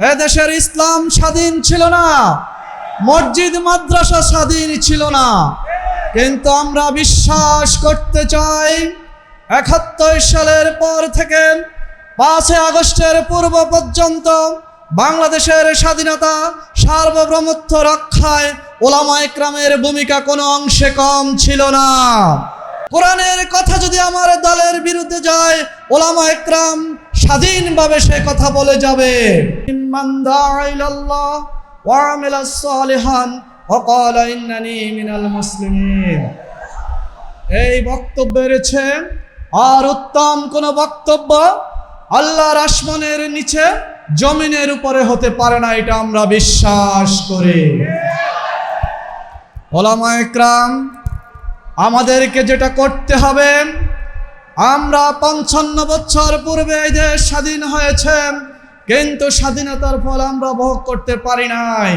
এ দেশের ইসলাম স্বাধীন ছিল না, মসজিদ, মাদ্রাসা স্বাধীন ছিল না। কিন্তু আমরা বিশ্বাস করতে চাই, একাত্তর সালের পর থেকে পাঁচই আগস্টের পূর্ব পর্যন্ত বাংলাদেশের স্বাধীনতা সার্বভৌমত্ব রক্ষায় ওলামা একরামের ভূমিকা কোনো অংশে কম ছিল না। কোরআনের কথা যদি আমার দলের বিরুদ্ধে যায়, ওলামা একরাম স্বাধীনভাবে সে কথা বলে যাবে। এই বক্তব্য রয়েছে, আর উত্তম কোন বক্তব্য আল্লাহর আসমানের নিচে জমিনের উপরে হতে পারে না, এটা আমরা বিশ্বাস করি। ওলামা আমাদেরকে যেটা করতে হবে আমরা পঞ্চান্ন বছর পূর্বে এই দেশ স্বাধীন হয়েছে, কিন্তু স্বাধীনতার ফল আমরা ভোগ করতে পারি নাই।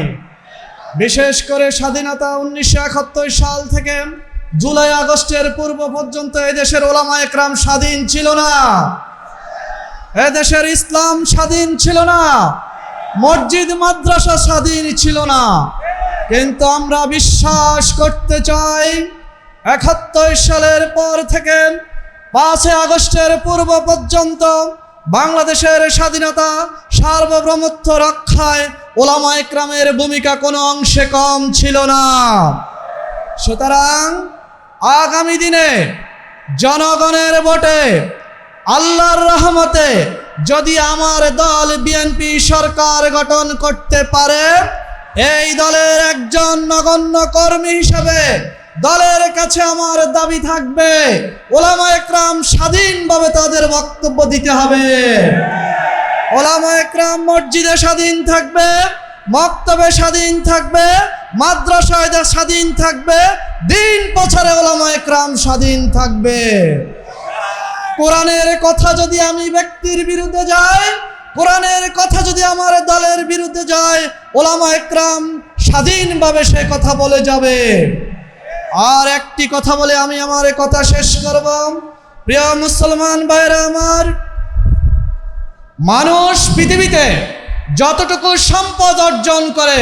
বিশেষ করে স্বাধীনতা উনিশশো একাত্তর সাল থেকে জুলাই আগস্টের পূর্ব পর্যন্ত এই দেশের ওলামা একরাম স্বাধীন ছিল না। এ দেশের ইসলাম স্বাধীন ছিল না। মসজিদ, মাদ্রাসা স্বাধীন ছিল না। কিন্তু আমরা বিশ্বাস করতে চাই, একাত্তর সালের পর থেকে পাঁচই আগস্টের পূর্ব পর্যন্ত বাংলাদেশের স্বাধীনতা, সার্বভৌমত্ব রক্ষায় ওলামা একরামের ভূমিকা কোনো অংশে কম ছিল না। সুতরাং আগামী দিনে জনগণের ভোটে আল্লাহর রহমতে যদি আমার দল বিএনপি সরকার গঠন করতে পারে, এই দলের একজন নগণ্য কর্মী হিসেবে দলের কাছে আমার দাবি থাকবে। ওলামা একরাম স্বাধীনভাবে তাদের বক্তব্য দিতে হবে। ওলামা একরাম মসজিদে স্বাধীন থাকবে, মক্তবে স্বাধীন থাকবে, মাদ্রাসায় স্বাধীন থাকবে, দিন বছরে ওলামা একরাম স্বাধীন থাকবে। কোরআনের কথা যদি আমি ব্যক্তির বিরুদ্ধে যাই, কোরআনের কথা যদি আমার দলের বিরুদ্ধে যায়, ওলামা একরাম স্বাধীনভাবে সে কথা বলে যাবে। আর একটি কথা বলে আমি আমার কথা শেষ করব। প্রিয় মুসলমান ভাইরা আমার, মানুষ পৃথিবীতে যতটুকু সম্পদ অর্জন করে,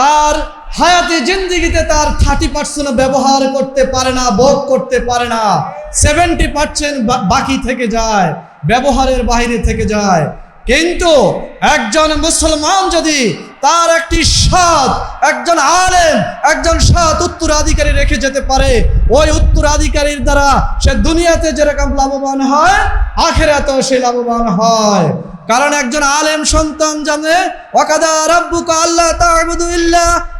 তার হায়াতি জিন্দিগিতে তার থার্টি পার্সেন্ট ব্যবহার করতে পারে না, ভোগ করতে পারে না। সেভেন্টি পার্সেন্ট বাকি থেকে যায়, ব্যবহারের বাইরে থেকে যায়। কিন্তু একজন মুসলমান যদি তার একটি সৎ, একজন আলেম, একজন সৎ উত্তরাধিকারী রেখে যেতে পারে, ওই উত্তরাধিকারীর দ্বারা সে দুনিয়াতে যেরকম লাভবান হয়, আখেরাতেও সে লাভবান হয়। কারণ একজন আলেম সন্তান জানে ওকাদা রাব্বুকা আল্লাহ তাহবুদুল্লাহ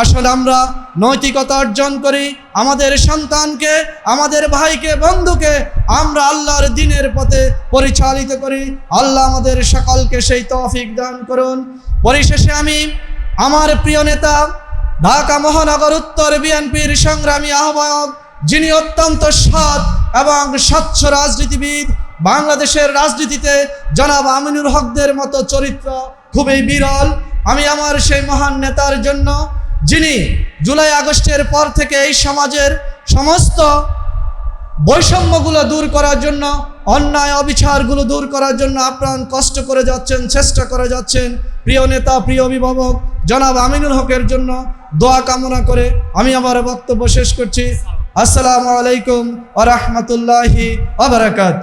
আসলে আমরা নৈতিকতা অর্জন করি। আমাদের সন্তানকে, আমাদের ভাইকে, বন্ধুকে আমরা আল্লাহর দিনের পথে পরিচালিত করি। আল্লাহ আমাদের সকলকে সেই তৌফিক দান করুন। পরিশেষে আমি আমার প্রিয় নেতা, ঢাকা মহানগর উত্তর বিএনপির সংগ্রামী আহ্বায়ক, যিনি অত্যন্ত সৎ এবং স্বচ্ছ রাজনীতিবিদ, বাংলাদেশের রাজনীতিতে জনাব আমিনুল হকদের মতো চরিত্র খুবই বিরল। আমি আমার সেই মহান নেতার জন্য যিনি জুলাই আগস্টের পর থেকে এই সমাজের সমস্ত বৈষম্যগুলো দূর করার জন্য, অন্যায় অবিচারগুলো দূর করার জন্য আপ্রাণ কষ্ট করে যাচ্ছেন, চেষ্টা করে যাচ্ছেন। প্রিয় নেতা, প্রিয় অভিভাবক, জনাব আমিনুল হকের জন্য দোয়া কামনা করে আমি আমার বক্তব্য শেষ করছি। আসসালামু আলাইকুম আ রহমতুল্লাহি আবরাকাত